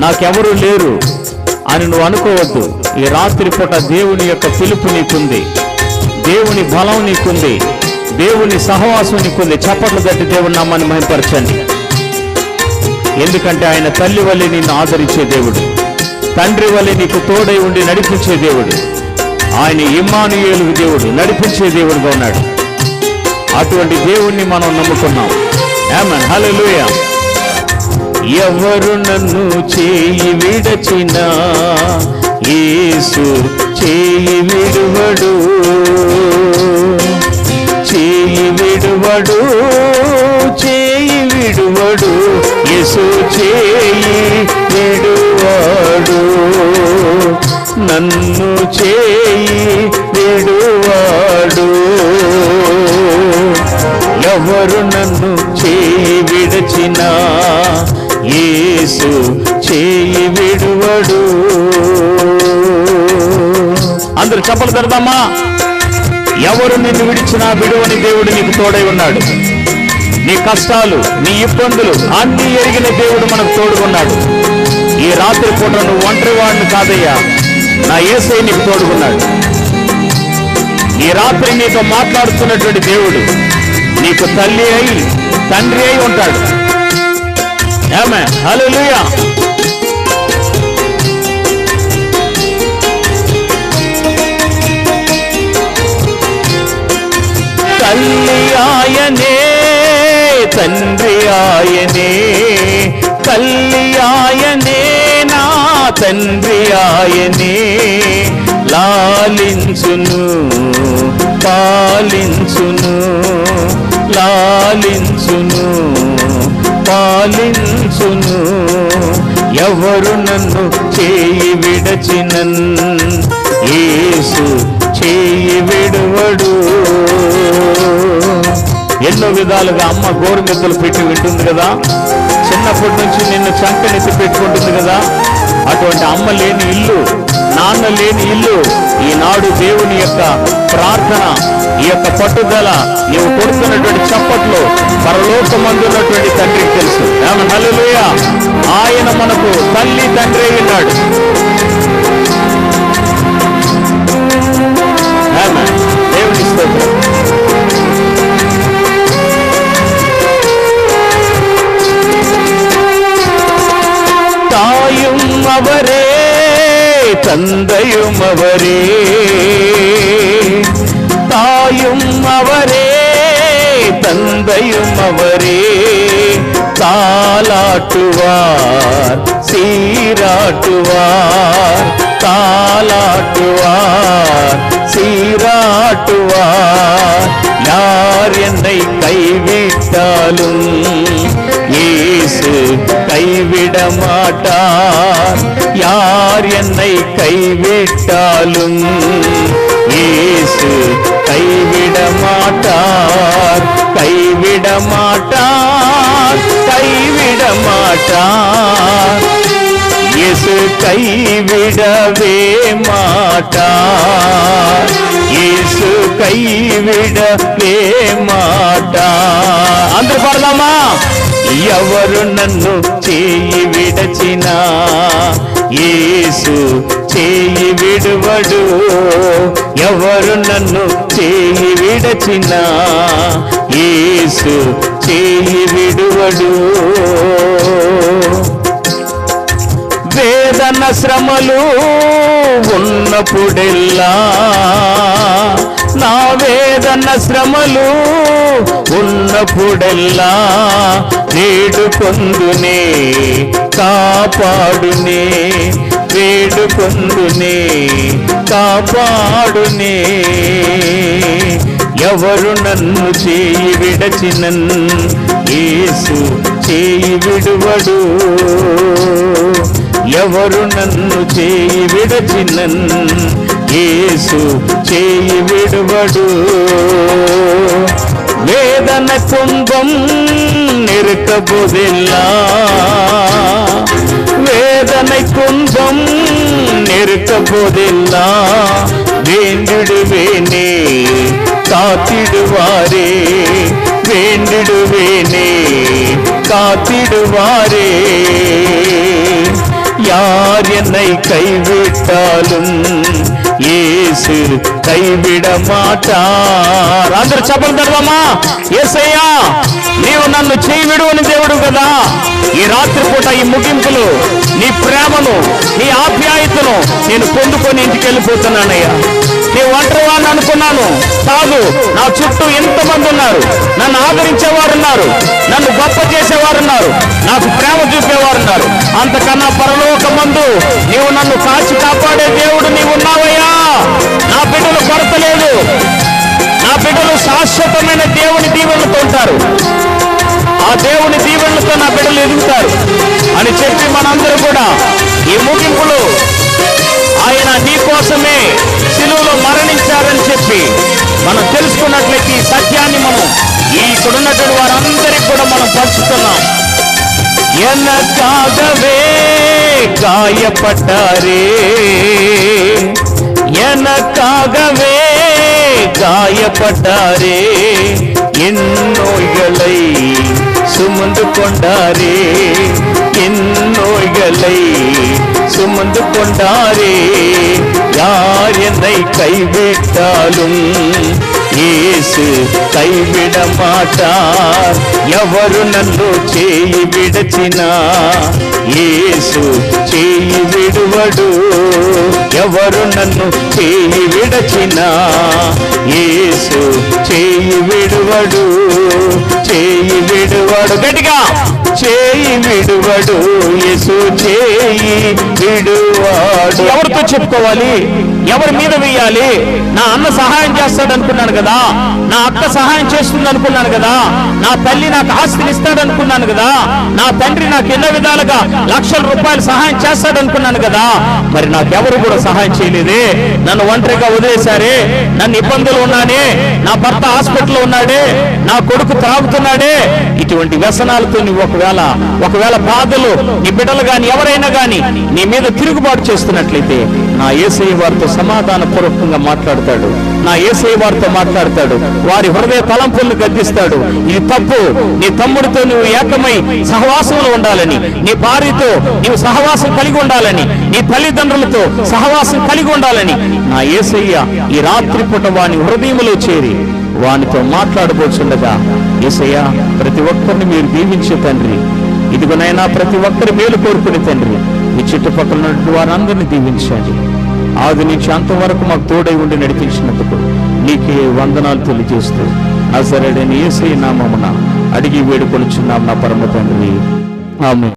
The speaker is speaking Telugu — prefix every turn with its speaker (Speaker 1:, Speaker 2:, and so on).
Speaker 1: నాకెవరూ లేరు అని నువ్వు అనుకోవద్దు. ఈ రాత్రి పూట దేవుని యొక్క పిలుపు నీకుంది. దేవుని బలం నీకుంది. దేవుని సహవాసం నీకుంది. చప్పట్లు తట్టి దేవుని నమ్మని మహింపరచండి. ఎందుకంటే ఆయన తల్లి వల్లే నిన్ను ఆదరించే దేవుడు. తండ్రి వల్లే నీకు తోడై ఉండి నడిపించే దేవుడు. ఆయన ఇమ్మానుయేలు దేవుడు. నడిపించే దేవుడుగా ఉన్నాడు. అటువంటి దేవుణ్ణి మనం నమ్ముకున్నాం. హలో లూయా ఎవరు నన్ను చేయి విడచినా యేసు చేయి విడువడు. చేయి విడువడు చేయి విడువడు యేసు చేయి విడువాడు. నన్ను చేయి విడువాడు. ఎవరు నన్ను చేయి విడచినా యేసు చేయి విడువడు. అందరూ చెప్పలు పెడదామా? ఎవరు నిన్ను విడిచినా విడువని దేవుడు నీకు తోడై ఉన్నాడు. నీ కష్టాలు నీ ఇబ్బందులు అన్ని ఎరిగిన దేవుడు మనకు తోడుకున్నాడు ఈ రాత్రి పూట నువ్వు ఒంటరి వాడిని కాదయ్యా. నా ఏసై నీకు తోడుకున్నాడు ఈ రాత్రి నీతో మాట్లాడుతున్నటువంటి దేవుడు నీకు తల్లి అయి తండ్రి అయి ఉంటాడు. ఆమె హల్లెలూయా తల్లి ఆయనే తండ్రి ఆయనే తల్లి ఆయనే నా తండ్రి ఆయనే లాలించును పాలించును లాలించును పాలించు చేయును. ఎవరు నన్ను చేయి విడచినన్? యేసు చేయి విడువడు. ఎన్నో విధాలుగా అమ్మ గోరుమెద్దలు పెట్టి వింటుంది కదా. చిన్నప్పటి నుంచి నిన్ను చంకనెత్తి పెట్టుకుంటుంది కదా. అటువంటి అమ్మ లేని ఇల్లు నాన్న లేని ఇల్లు ఈనాడు దేవుని యొక్క ప్రార్థన ఈ యొక్క పట్టుదల నీవు కొడుతున్నటువంటి చప్పట్లు పరలోకమందున్నటువంటి తండ్రికి తెలుసు ఆమె హల్లెలూయా ఆయన మనకు తల్లి తండ్రి అయి ఉన్నాడు ఆమె దేవుని స్తోత్రం தாயும் அவரே தந்தையும் அவரே தாயும் அவரே தந்தையும் அவரே. தாலாட்டுவார் சீராட்டுவார் தாலாட்டுவார் சீராட்டுவார். யார் என்னை கைவிட்டாலும் இயேசு கைவிட மாட்டார். யார் என்னை கைவிட்டாலும் இயேசு கைவிட மாட்டார். கைவிட மாட்டார் கைவிட மாட்டார். இயேசு கைவிடவே மாட்டார் இயேசு கைவிடவே மாட்டார் అందరు పడదామా ఎవరు నన్ను చేయి విడచినా యేసు చేయి విడువడు ఎవరు నన్ను చేయి విడచినా యేసు చేయి విడువడు ఏదన్న శ్రమలు ఉన్నప్పుడెల్లా నా వేదన్న శ్రమలు ఉన్నప్పుడెల్లా వేడుకొందునే కాపాడునే వేడు పొందునే కాపాడునే. ఎవరు నన్ను చేయి విడచినన్ ఏసు చేయి విడువడు. ఎవరు నన్ను చేయి విడచినన్ యేసు చేయి విడువడు వేదన కుంభం நெருக்கபோதெல்லா வேதனை குன்பம் நெருக்க போதெல்லா வேண்டிடுவேனே காத்திடுவாரே வேண்டிடுவேனே காத்திடுவாரே யார் என்னை கைவிட்டாலும் இயேசு கைவிட మాటార్ అందరు చెప్పలు పెడదామా ఏసయ్యా నీవు నన్ను చేయి విడువని దేవుడు కదా ఈ రాత్రి పూట ఈ ముగింపులు నీ ప్రేమను నీ ఆప్యాయతను నేను పొందుకొని ఇంటికి వెళ్ళిపోతున్నానయ్యా నీ ఒంటరివాడిని అనుకున్నాను కాదు నా చుట్టూ ఎంతమంది ఉన్నారు నన్ను ఆదరించేవారు ఉన్నారు నన్ను గొప్ప చేసేవారు ఉన్నారు నాకు ప్రేమ చూపేవారు ఉన్నారు అంతకన్నా పరలోక మందు నీవు నన్ను కాచి కాపాడే దేవుడు నీవు ఉన్నావయ్యా నా బిడ్డలు కొరత లేదు నా బిడ్డలు శాశ్వతమైన దేవుని దీవెనలతో ఉంటారు ఆ దేవుని దీవెనలతో నా బిడ్డలు ఎదుగుతారు అని చెప్పి మనందరూ కూడా ఈ ముగింపులో ఆయన నీ కోసమే శిలువలో మరణించారని చెప్పి మనం తెలుసుకున్నట్లయితే ఈ సత్యాన్ని మనం ఈ ఇక్కడున్నటువంటి వారందరికీ కూడా మనం పంచుతున్నాం எனக்காகவே காயப்பட்டாரே. எனக்காகவே காயப்பட்டாரே. என் நோய்களை சுமந்து கொண்டாரே. என் நோய்களை சுமந்து கொண்டாரே. யார் என்னை கைவிட்டாலும் ఏసు కైవిడ మాటార్ ఎవరు నన్ను చేయి విడచినా ఏసు చేయి విడువడు. ఎవరు నన్ను చేయి విడచినా ఏసు చేయి విడువడు. చేయి విడువడు. గట్టిగా. చేయి దేవుడు యేసు చేయి విడువాడు. ఎవరితో చెప్పుకోవాలి? ఎవరి మీద వేయాలి? నా అన్న సహాయం చేస్తాడు అనుకున్నాను కదా. నా అక్క సహాయం చేస్తుంది అనుకున్నాను కదా. నా తల్లి నాకు ఆస్తిని ఇస్తాడు అనుకున్నాను కదా. నా తండ్రి నాకు ఎన్నో విధాలుగా లక్షల రూపాయలు సహాయం చేస్తాడు అనుకున్నాను కదా. మరి నాకెవరు కూడా సహాయం చేయలేదే? నన్ను ఒంటరిగా వదిలేశారే? నన్ను ఇబ్బందులు ఉన్నానే నా భర్త హాస్పిటల్లో ఉన్నాడే? నా కొడుకు త్రాగుతున్నాడే? ఇటువంటి వ్యసనాలతో నువ్వు ఒకవేళ ఒకవేళ బాధలు నీ బిడ్డలు గాని ఎవరైనా గాని నీ మీద తిరుగుబాటు చేస్తున్నట్లయితే నా ఏసై వారితో సమాధాన పూర్వకంగా మాట్లాడతాడు. నా ఏసై వారితో మాట్లాడతాడు. వారి హృదయ తలంపులను గద్దిస్తాడు. ఇది తప్పు. నీ తమ్ముడితో నువ్వు ఏకమై సహవాసంలో ఉండాలని నీ భార్యతో నీవు సహవాసం కలిగి ఉండాలని నీ తల్లిదండ్రులతో సహవాసం కలిగి ఉండాలని నా ఏసయ్య ఈ రాత్రి పూట వాని హృదయములో చేరి వానితో మాట్లాడబోచుండగా ఏసయ్య ప్రతి ఒక్కరిని మీరు దీవించే తండ్రి. ఇదిగోనైనా ప్రతి ఒక్కరి మేలు కోరుకుని తండ్రి. మీ చుట్టుపక్కల ఉన్నటువంటి వారందరినీ దీవించండి. ఆది నుంచి అంతవరకు మాకు తోడై ఉండి నడిపించినందుకు నీకే వందనాలు తెలియజేస్తూ అసరడని ఏసై నామమున అడిగి వేడుకొలుచున్నాం నా పరమ తండ్రి. ఆమె